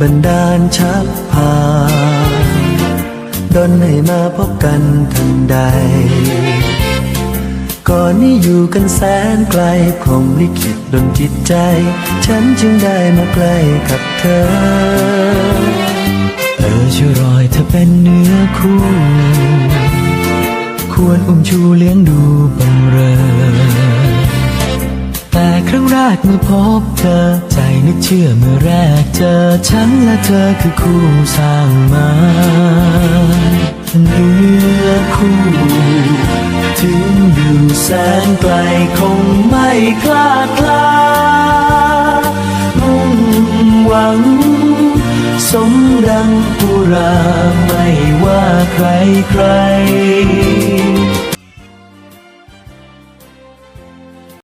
บันดาลชักพาดนให้มาพบกันทันใด ก่อนนี้อยู่กันแสนไกลพรมลิขิตดนจิตใจ ฉันจึงได้มาใกล้กับเธอเธอช่วยรอยเธอเป็นเนื้อคู่ ควรอุ้มชูเลี้ยงดูบำ ครั้งแรกเมื่อพบเธอ ใจนึกเชื่อเมื่อแรกเจอฉันและเธอคือคู่สร้างมาเนื้อคู่ถึงอยู่แสนไกลคงไม่คลาดคลามุ่งหวัง สมดังปุราไม่ว่าใครใคร